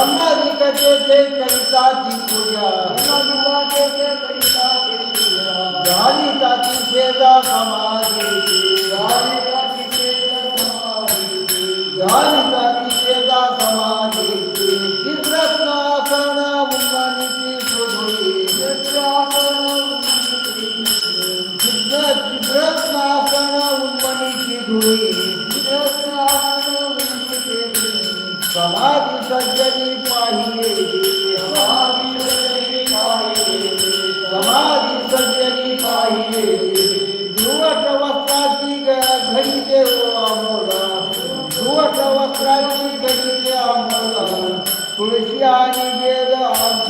ब्रह्मा जी कहते थे कविता की पूजा जानी का की सेवा समाधि जानी का की सेवा समाधि चित्रस्नाकरण मुन्नानी की सुधुरी चित्रस्नाकरण उन्मनी की धुरी समाधि सज्जन प्रभु तुलसिया निवेद अर्ज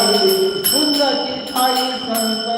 Unser the Sein.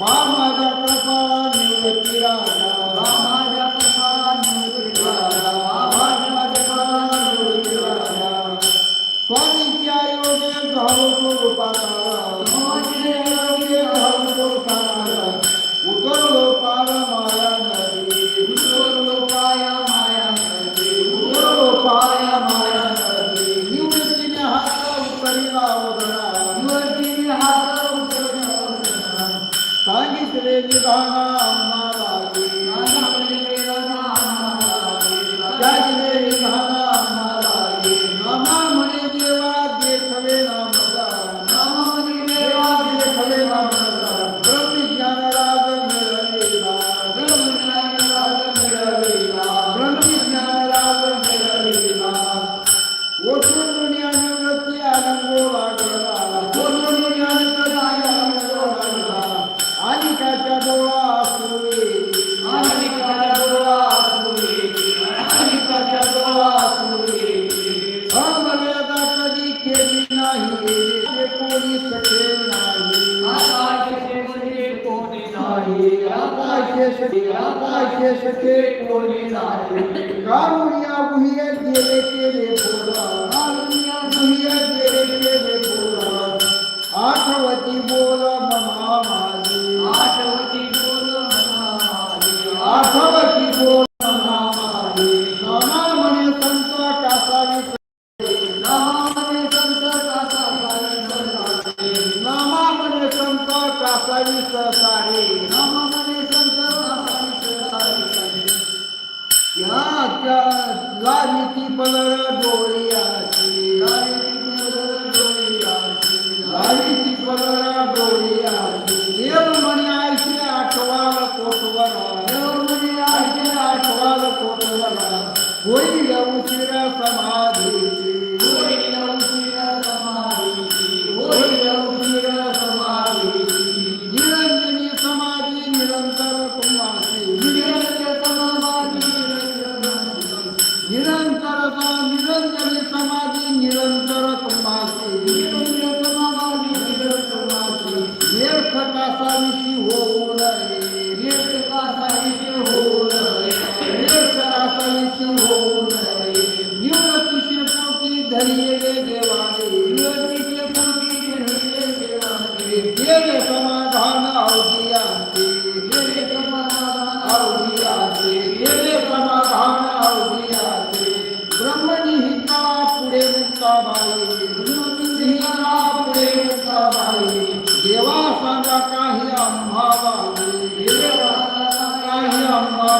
பாரத कोटवरा होईल उशिरा समाधीची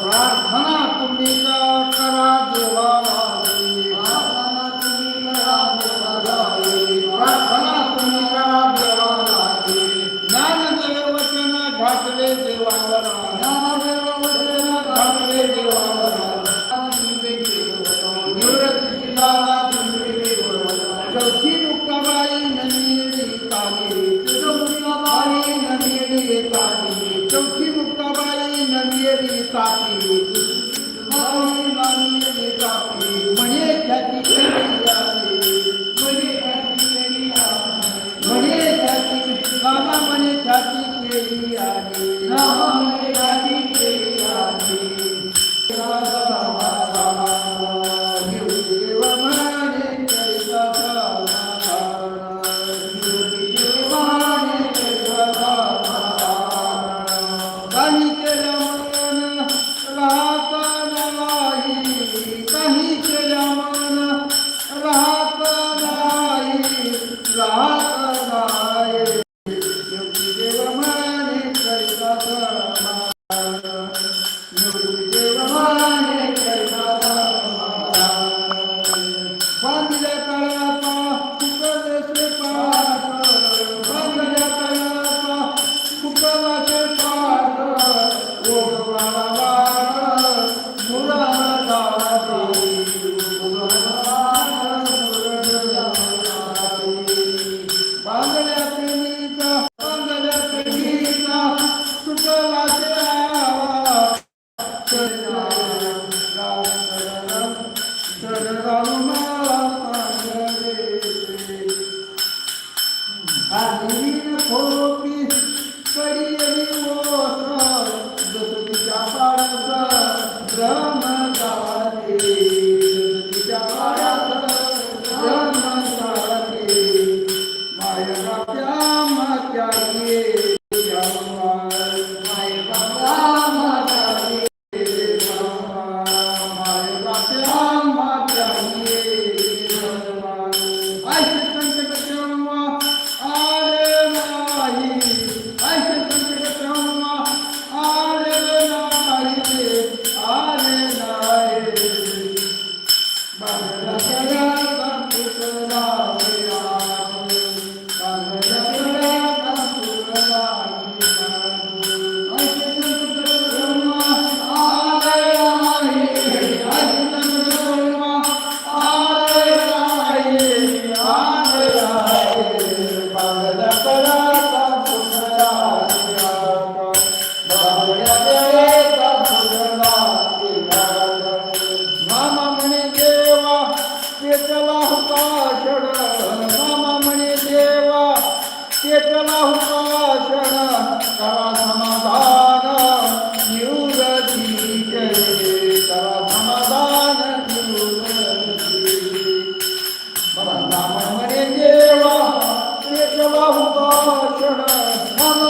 प्रार्थना तुम्ही go. 감사합니다. ধর্ম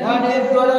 ஞானேஸ்வர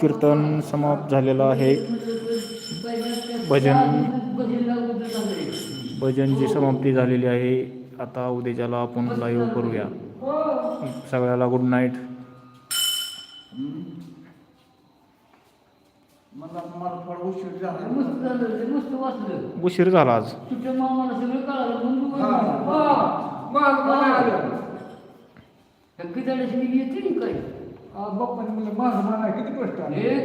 कीर्तन समाप्त झालेलं आहे. भजन भजनची समाप्ती झालेली आहे. आता उद्याच्याला आपण लाईव्ह करूया. सगळ्याला गुड नाईट उशीर झाला. मस्त झालं ते मस्त वाचलं. उशीर झाला आज. किती येते काय आ, बाप्पाने मला माझं म्हणा किती कष्ट आले?